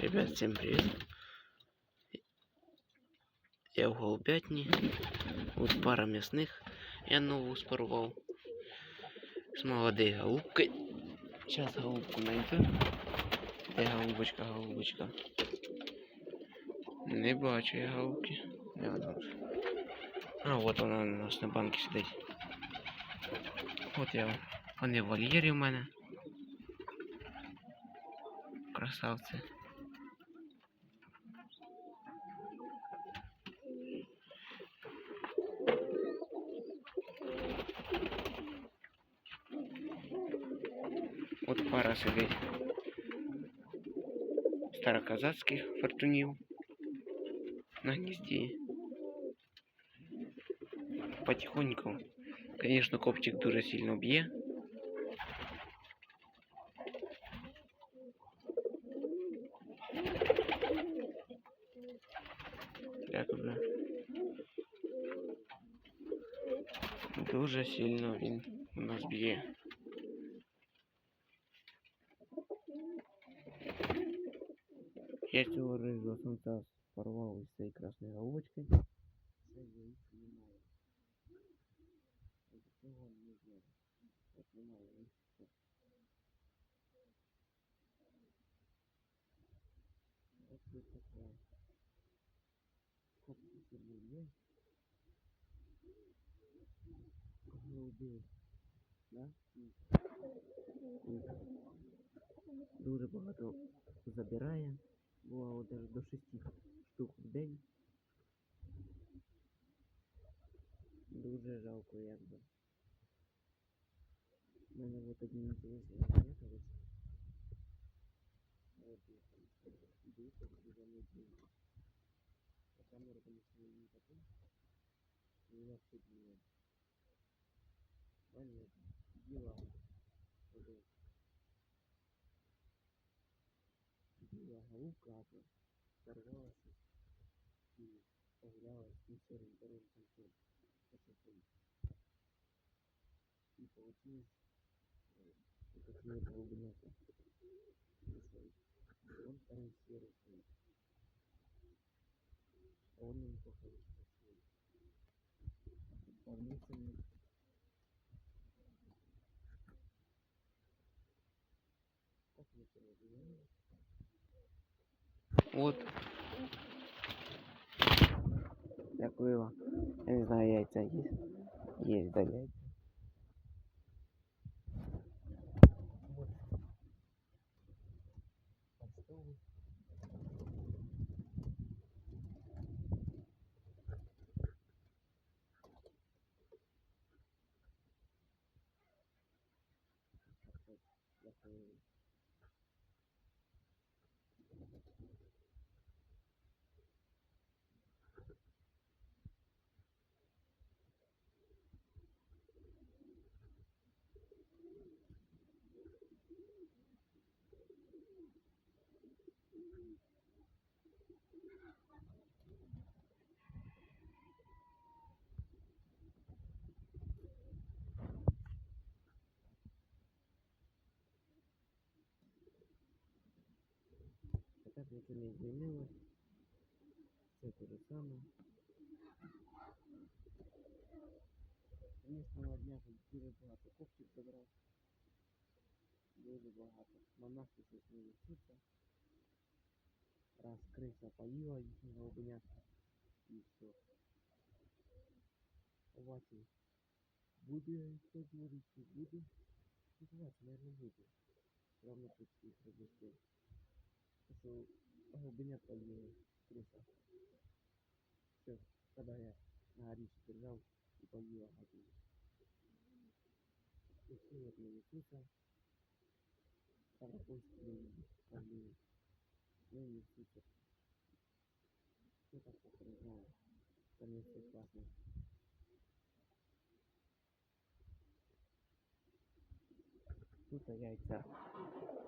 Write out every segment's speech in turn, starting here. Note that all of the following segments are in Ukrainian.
Ребят, всем привет. Я в голубятні. От пара м'ясних. Я нову спарував. З молодої голубки. Зараз голубку найду. Де голубочка, голубочка? Не бачу я голубки. Вона? А, от вона у нас на банкі сидить. От я. Вони в вольєрі в мене. Красавці. От пара сидить. Староказацьких фортунів на гнізді. Потихоньку. Конечно, копчик дуже сильно б'є. Якби. Дуже сильно він у нас б'є. Я цього рижого самця порвав із цієї красної головочки. Це немає. Цього не знаю. От немає таке. Хоп. Голуби. Да? Дуже багато забирає. Бувало навіть до 6 штук в день. Дуже жалко якби. У мене вот один інтересний момент ось. Вот дивіться, куди вони йдуть. А камеру, конечно, не потом. Не на все діло. Понятно. Діла. Вот Біла голубка одна сорвалась і погулялась на серым вторым концом посадком. И получилось э, как не голубината. Он второй серый стоит. А он не похож на свой. Полнительный как мы это называем? От. Дякую вам. Я не знаю, яйця є. Є, да, яйця. Вот. Почтовый. Вот, дякую. А так нічого не змінилось. Все те же саме. Звісно, на днях дуже багато копчик забрав. Дуже багато. Монахи щось не висуться. Раз криса поїла їхні голубенятка. І все. Побачимо. Буде що твориться, буде. Побачимо, наверное, буде. Главное тут їх розвести. Потому голубенят поела криса. Все, когда я на горище держал и поела один. И все вот не несутся. Старопольские поели. Ну и несутся. Все так как не знаю. Там не все классно. Тут яйця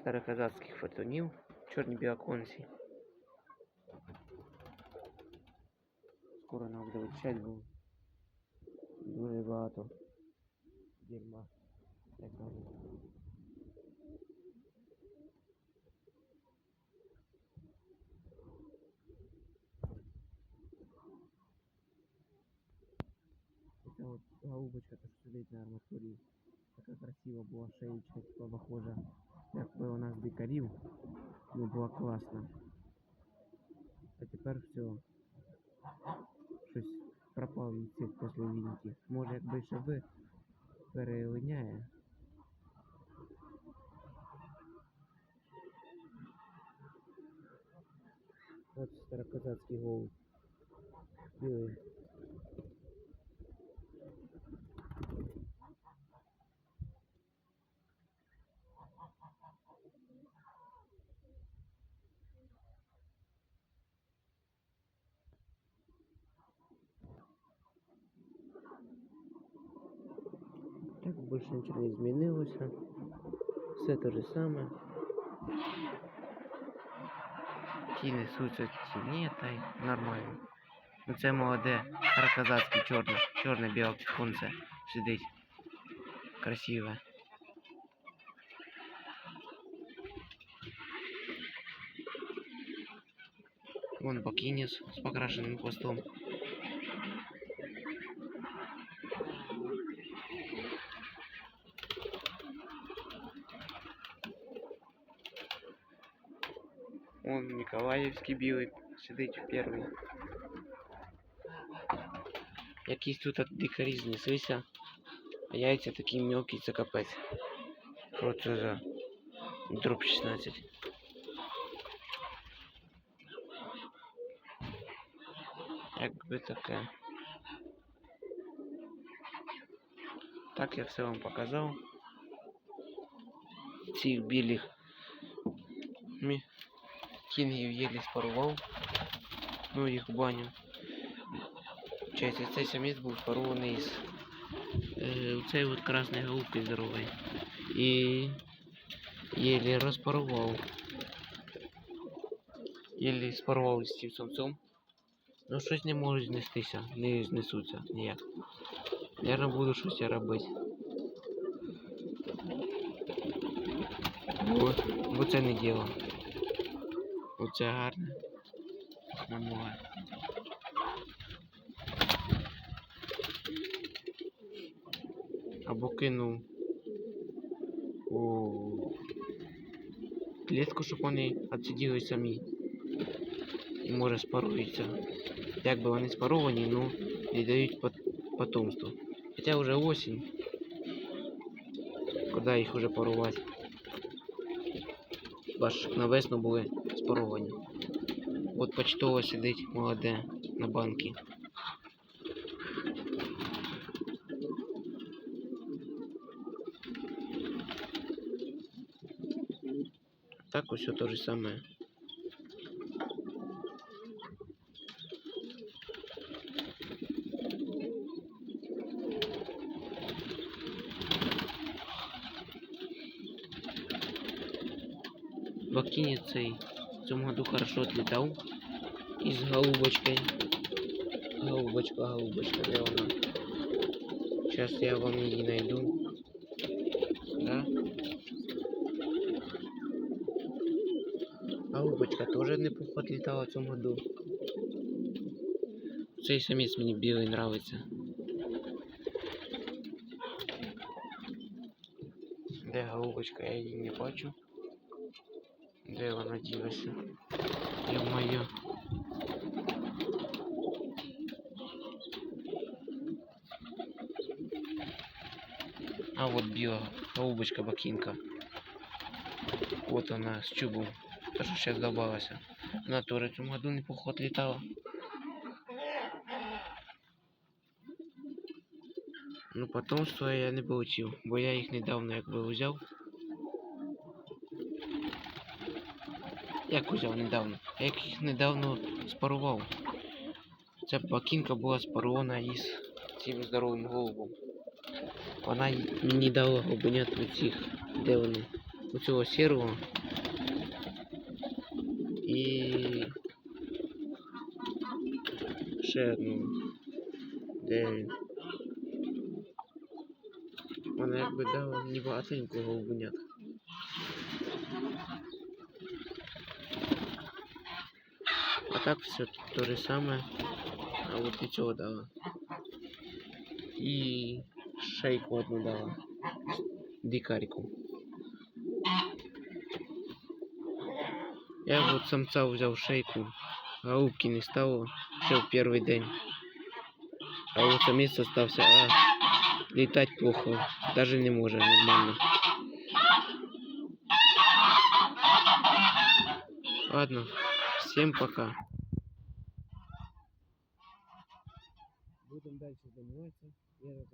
староказацьких фотонів, чорні біоконці. скоро нам буде вичать, бо дуже багато дерьма. Як кажуть. Ця от голубочка, то що сидить на арматурі, така красива була шеєчка, типа похожа, как бы у нас дикарів, ну было классно, А теперь все. Від цих після вінки. Може якби ще би перелиняє. От старокозацький голуб. Білий. Так більше нічого не змінилося. Все те же саме. Ті несуться, ті ні, та й нормально. Ну це молоде, староказацьке чорне, чорне біле піхунце сидить. Красиве. Вон бакинец с покрашенным хвостом. Он Миколаївський білий сидить перший. Якісь тут от дикарі знеслися, а яйця такі мелкі, це капець. Що це за дроп 16? Якби таке. Так я все вам показав. Цих білих мі... кінгів єлі спарував. Ну їх баню. Получається, цей самець був спарований з е, цей от красний голубки здоровий. І єлі розпарував. Єлі спарував з цим самцом. Ну щось не можуть знестися, не знесуться ніяк. Я буду щось робити. Бо, бо це не діло. Оце гарне. Намога. Або кинув у клітку, щоб вони відсиділи самі. І може спаруються. Як би вони спаровані, ну і дають пот- потомство. Хоча вже осінь. Куди їх уже парувати? Хіба на весну були спаровані. От почтово сидить молоде на банки. Так ось то же саме. Бакине цей в цьому году хорошо отлетал. И с голубочкой. Голубочка, голубочка, где она? Сейчас я вам ее найду. Да? Голубочка тоже неплохо отлетала в цьому году. Цей самець мені білий нравиться. Де голубочка? Я її не бачу. Де вона ділася? Ё-моё. А вот біла голубочка бакинка. Вот она с чубом. То, что сейчас добавилась. Она тоже в этом году неплохо отлетала. Ну, потомство я не получил, бо я їх недавно якби взяв. Як взяв недавно? А як їх недавно спарував. Ця бакінка була спарована із цим здоровим голубом. Вона мені дала від цих, де вони? У цього сірого. І ще одну. Де він? Вона якби дала мені багатенько голубенят. А так все то же самое. А вот и цього дала. і шейку одну дала. Дикаріку. Я от самця взяв шейку, голубки не стало ще в перший день. А от самець остався, а літати плохо, даже не може нормально. Ладно, Всем пока. Будем дальше заниматься. Я.